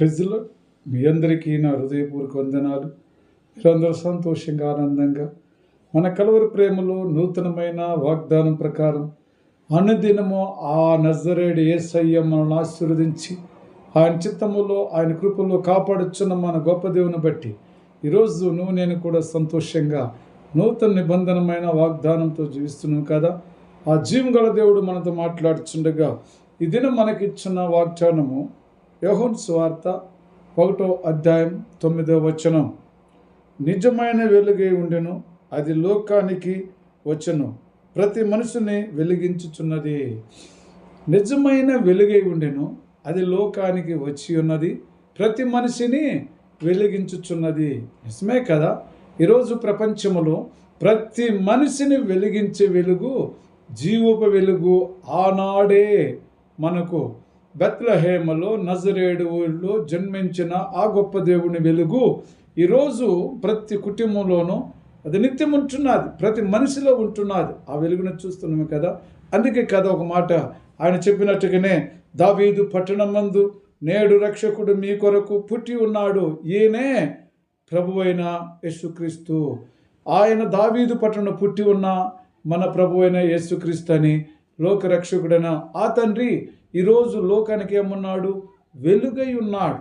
ప్రజలు మీ అందరికీ నా హృదయపూర్వక వందనాలు. మీరందరూ సంతోషంగా ఆనందంగా మన కలవరి ప్రేమలో నూతనమైన వాగ్దానం ప్రకారం అనుదినము ఆ నజరేడు ఏసయ్య మనల్ని ఆశీర్వదించి ఆయన చిత్తములో ఆయన కృపలో కాపాడుచున్న మన గొప్ప దేవుని బట్టి ఈరోజు నువ్వు నేను కూడా సంతోషంగా నూతన నిబంధనమైన వాగ్దానంతో జీవిస్తున్నాం కదా. ఆ జీవం గల దేవుడు మనతో మాట్లాడుచుండగా ఈ దినం మనకిచ్చిన వాగ్దానము యోహన్ స్వార్త ఒకటో అధ్యాయం తొమ్మిదో వచనం. నిజమైన వెలుగై ఉండెను అది లోకానికి వచ్చను. ప్రతి మనిషిని వెలిగించుచున్నది. నిజమైన వెలుగై ఉండెను అది లోకానికి వచ్చి ఉన్నది. ప్రతి మనిషిని వెలిగించుచున్నది. నిజమే కదా? ఈరోజు ప్రపంచంలో ప్రతి మనిషిని వెలిగించే వెలుగు జీవపు వెలుగు ఆనాడే మనకు బెత్లహేమలో నజరేడు ఊళ్ళో జన్మించిన ఆ గొప్ప దేవుని వెలుగు ఈరోజు ప్రతి కుటుంబంలోనూ అది నిత్యం ఉంటున్నది ప్రతి మనిషిలో ఉంటున్నది. ఆ వెలుగును చూస్తున్నాము కదా? అందుకే కదా ఒక మాట ఆయన చెప్పినట్టుగానే దావీదు పట్టణమందు నేడు రక్షకుడు మీ కొరకు పుట్టి ఉన్నాడు. ఈయనే ప్రభువైన యేసుక్రీస్తు. ఆయన దావీదు పట్టణ పుట్టి ఉన్న మన ప్రభువైన యేసుక్రీస్తు అని లోకరక్షకుడైన ఆ తండ్రి ఈరోజు లోకానికి ఏమన్నాడు? వెలుగై ఉన్నాడు.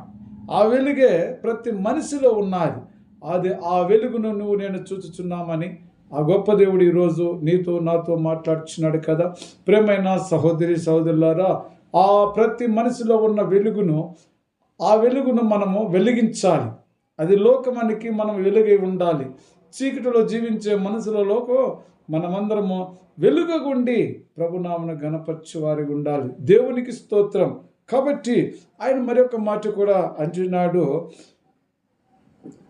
ఆ వెలుగే ప్రతి మనిషిలో ఉన్నది. అది ఆ వెలుగును నువ్వు నేను చూచుచున్నామని ఆ గొప్ప దేవుడు ఈరోజు నీతో నాతో మాట్లాడుచున్నాడు కదా. ప్రేమైన సహోదరి సహోదరులారా ఆ ప్రతి మనిషిలో ఉన్న వెలుగును ఆ వెలుగును మనము వెలిగించాలి. అది లోకమానికి మనం వెలుగై ఉండాలి. చీకటిలో జీవించే మనసులలోకి మనమందరము వెలుగగుండి ప్రభునామను గణపరచు వారిగా ఉండాలి. దేవునికి స్తోత్రం. కాబట్టి ఆయన మరొక మాట కూడా అంటున్నాడు.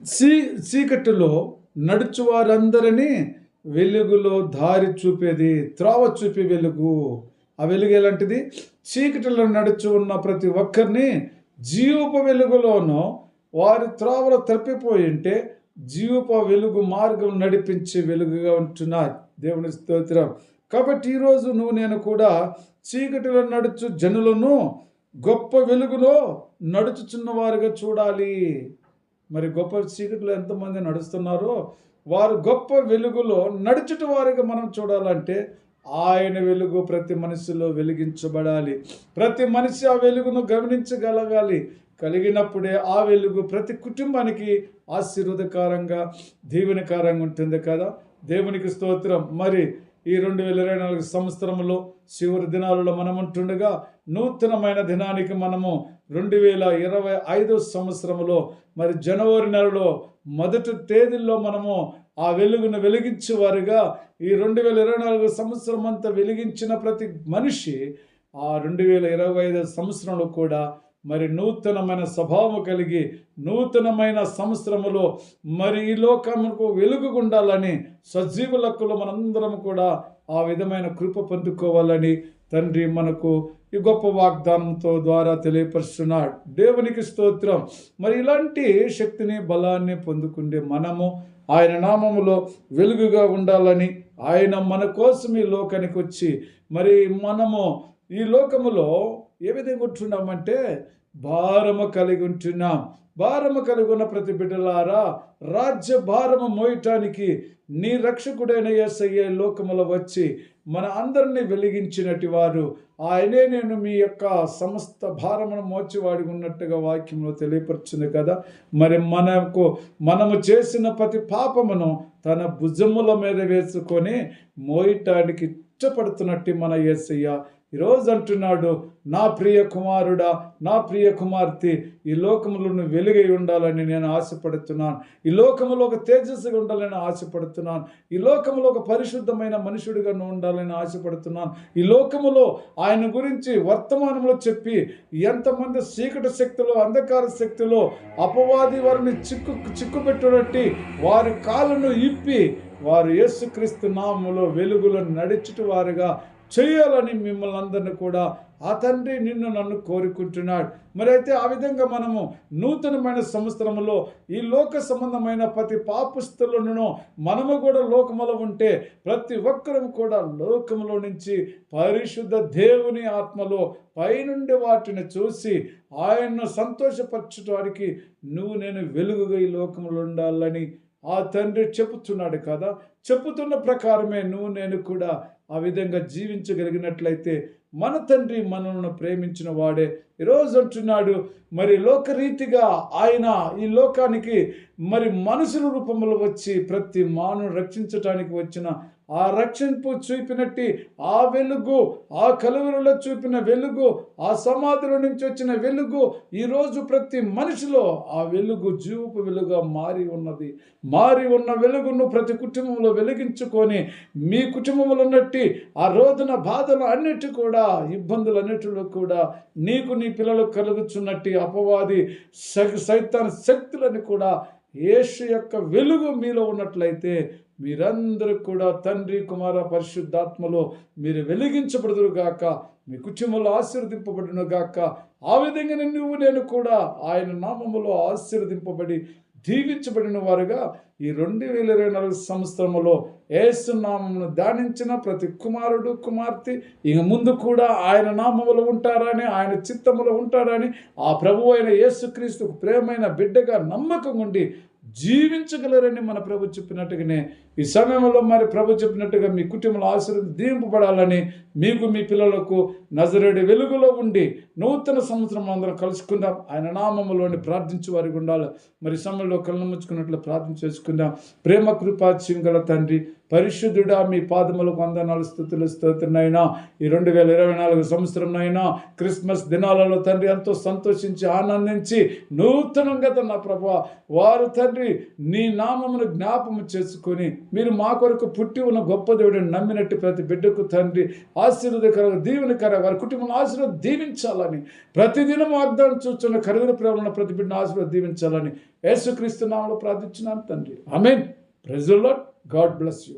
చీ చీకటిలో నడుచు వారందరినీ వెలుగులో దారి చూపేది త్రావ చూపే వెలుగు. ఆ వెలుగు ఎలాంటిది? చీకటిలో నడుచు ఉన్న ప్రతి ఒక్కరిని జీవప వెలుగులోనూ వారి త్రావలు తప్పిపోయి ఉంటే జీవప వెలుగు మార్గం నడిపించే వెలుగుగా ఉంటున్నారు దేవుని స్తోత్రం. కాబట్టి ఈరోజు నువ్వు నేను కూడా చీకటిలో నడుచు జనులను గొప్ప వెలుగులో నడుచుచున్న వారుగా చూడాలి. మరి గొప్ప చీకటిలో ఎంతమంది నడుస్తున్నారో వారు గొప్ప వెలుగులో నడుచుట వారిగా మనం చూడాలంటే ఆయన వెలుగు ప్రతి మనిషిలో వెలిగించబడాలి. ప్రతి మనిషి ఆ వెలుగును గమనించగలగాలి. కలిగినప్పుడే ఆ వెలుగు ప్రతి కుటుంబానికి ఆశీర్వదకరంగా దీవెనకరంగా ఉంటుంది కదా. దేవునికి స్తోత్రం. మరి ఈ రెండు వేల ఇరవై నాలుగు సంవత్సరంలో చివరి దినాలలో మనం ఉంటుండగా నూతనమైన దినానికి మనము రెండు వేల ఇరవై ఐదో సంవత్సరంలో మరి జనవరి నెలలో మొదటి తేదీల్లో మనము ఆ వెలుగును వెలిగించేవారుగా ఈ రెండు వేల ఇరవై నాలుగు సంవత్సరం అంతా వెలిగించిన ప్రతి మనిషి ఆ రెండు వేల ఇరవై ఐదో సంవత్సరంలో కూడా మరి నూతనమైన స్వభావం కలిగి నూతనమైన సంవత్సరములో మరి ఈ లోకముకు వెలుగు ఉండాలని సజీవులకులు మనందరం కూడా ఆ విధమైన కృప పొందుకోవాలని తండ్రి మనకు ఈ గొప్ప వాగ్దానంతో ద్వారా తెలియపరుస్తున్నాడు. దేవునికి స్తోత్రం. మరి ఇలాంటి శక్తిని బలాన్ని పొందుకుండే మనము ఆయన నామములో వెలుగుగా ఉండాలని ఆయన మన కోసం ఈ లోకానికి వచ్చి మరి మనము ఈ లోకములో ఏ విధంగా ఉంటున్నామంటే భారము కలిగి ఉంటున్నాం. భారము కలిగి ఉన్న ప్రతి బిడ్డలారా రాజ్య భారము మోయటానికి నీ రక్షకుడైన యేసయ్య లోకముల లోకములో వచ్చి మన అందరినీ వెలిగించినటి వారు. ఆయనే నేను మీ యొక్క సమస్త భారమును మోచివాడి ఉన్నట్టుగా వాక్యంలో తెలియపరుచుంది కదా. మరి మనకు మనము చేసిన ప్రతి పాపమును తన భుజముల మీద వేసుకొని మోయటానికి ఇష్టపడుతున్నట్టు మన యేసయ్య ఈరోజు అంటున్నాడు నా ప్రియ కుమారుడా నా ప్రియ కుమార్తె ఈ లోకములను నువ్వు వెలుగై ఉండాలని నేను ఆశపడుతున్నాను. ఈ లోకములో ఒక తేజస్సుగా ఉండాలని ఆశపడుతున్నాను. ఈ లోకములో ఒక పరిశుద్ధమైన మనుషుడిగా నువ్వు ఉండాలని ఆశపడుతున్నాను. ఈ లోకములో ఆయన గురించి వర్తమానంలో చెప్పి ఎంతమంది చీకటి శక్తులు అంధకార శక్తిలో అపవాది వారిని చిక్కు చిక్కుపెట్టునట్టి వారి కాళ్ళను ఇప్పి వారు యేసుక్రీస్తు నామములో వెలుగులో నడిచుట వారుగా చేయాలని మిమ్మల్ని అందరిని కూడా ఆ తండ్రి నిన్ను నన్ను కోరుకుంటున్నాడు. మరి అయితే ఆ విధంగా మనము నూతనమైన సంవత్సరంలో ఈ లోక సంబంధమైన ప్రతి పాపస్థులను మనము కూడా లోకములో ఉంటే ప్రతి ఒక్కరం కూడా లోకములో నుంచి పరిశుద్ధ దేవుని ఆత్మలో పైనుండి వాటిని చూసి ఆయన్ను సంతోషపరచడానికి నువ్వు నేను వెలుగుగా ఈ లోకంలో ఉండాలని ఆ తండ్రి చెబుతున్నాడు కదా చెబుతున్న ప్రకారమే నువ్వు నేను కూడా ఆ విధంగా జీవించగలిగినట్లయితే మన తండ్రి మనల్ని ప్రేమించిన వాడే ఈరోజు అంటున్నాడు మరి లోకరీతిగా ఆయన ఈ లోకానికి మరి మనుషుల రూపంలో వచ్చి ప్రతి మాను రక్షించటానికి వచ్చిన ఆ రక్షింపు చూపినట్టి ఆ వెలుగు ఆ కలువలలో చూపిన వెలుగు ఆ సమాధిలో నుంచి వచ్చిన వెలుగు ఈరోజు ప్రతి మనిషిలో ఆ వెలుగు జీవపు వెలుగుగా మారి ఉన్నది. మారి ఉన్న వెలుగును ప్రతి కుటుంబంలో వెలిగించుకొని మీ కుటుంబంలో ఉన్నట్టి ఆ రోజున బాధలు అన్నిటి కూడా ఇబ్బందులు అన్నిటిలో కూడా నీకు నీ పిల్లలకు కలుగుచున్నట్టు అపవాది సై- సైతాన్ శక్తులని కూడా యేసు యొక్క వెలుగు మీలో ఉన్నట్లయితే మీరందరూ కూడా తండ్రి కుమార పరిశుద్ధాత్మలో మీరు వెలిగించబడుదురు గాక మీ కుటుంబంలో ఆశీర్వదింపబడును గాక. ఆ విధంగానే నువ్వు నేను కూడా ఆయన నామములో ఆశీర్వదింపబడి దీవించబడిన వారుగా ఈ రెండు వేల ఇరవై నాలుగు సంవత్సరంలో ఏసునామమును ధ్యానించిన ప్రతి కుమారుడు కుమార్తె ఇక ముందు కూడా ఆయన నామములు ఉంటారని ఆయన చిత్తములు ఉంటారని ఆ ప్రభు అయిన యేసుక్రీస్తుకు ప్రేమైన బిడ్డగా నమ్మకం ఉండి జీవించగలరని మన ప్రభు చెప్పినట్టుగానే ఈ సమయంలో మరి ప్రభు చెప్పినట్టుగా మీ కుటుంబంలో ఆశీర్వదం దీవింపబడాలని మీకు మీ పిల్లలకు నజరేడి వెలుగులో ఉండి నూతన సంవత్సరం అందరం కలుసుకుందాం. ఆయన నామములోని ప్రార్థించు వారికి ఉండాలి. మరి సమయంలో కళ్ళు ముచ్చుకున్నట్లు ప్రార్థన చేసుకుందాం. ప్రేమ కృపా గల తండ్రి పరిశుద్ధుడా మీ పాదములకు వందనాలు స్థుతులు స్తోత్రనైనా ఈ రెండు వేల ఇరవై నాలుగు సంవత్సరంనైనా క్రిస్మస్ దినాలలో తండ్రి ఎంతో సంతోషించి ఆనందించి నూతనంగా నా ప్రభా వారు తండ్రి నీ నామమును జ్ఞాపము చేసుకొని మీరు మా కొరకు పుట్టి ఉన్న గొప్ప దేవుడిని నమ్మినట్టు ప్రతి బిడ్డకు తండ్రి ఆశీర్వదకర దీవెనకర వారి కుటుంబం ఆశీర్వాద దీవించాలని ప్రతిదినం వాగ్దానం చూస్తున్న ఖరీదు ప్రేమలో ప్రతి బిడ్డను ఆశీర్వాద దీవించాలని యేసుక్రీస్తు నామలో ప్రార్థించినాను తండ్రి. ఐ మీన్ ప్రెజల్లో గాడ్ బ్లెస్ యూ.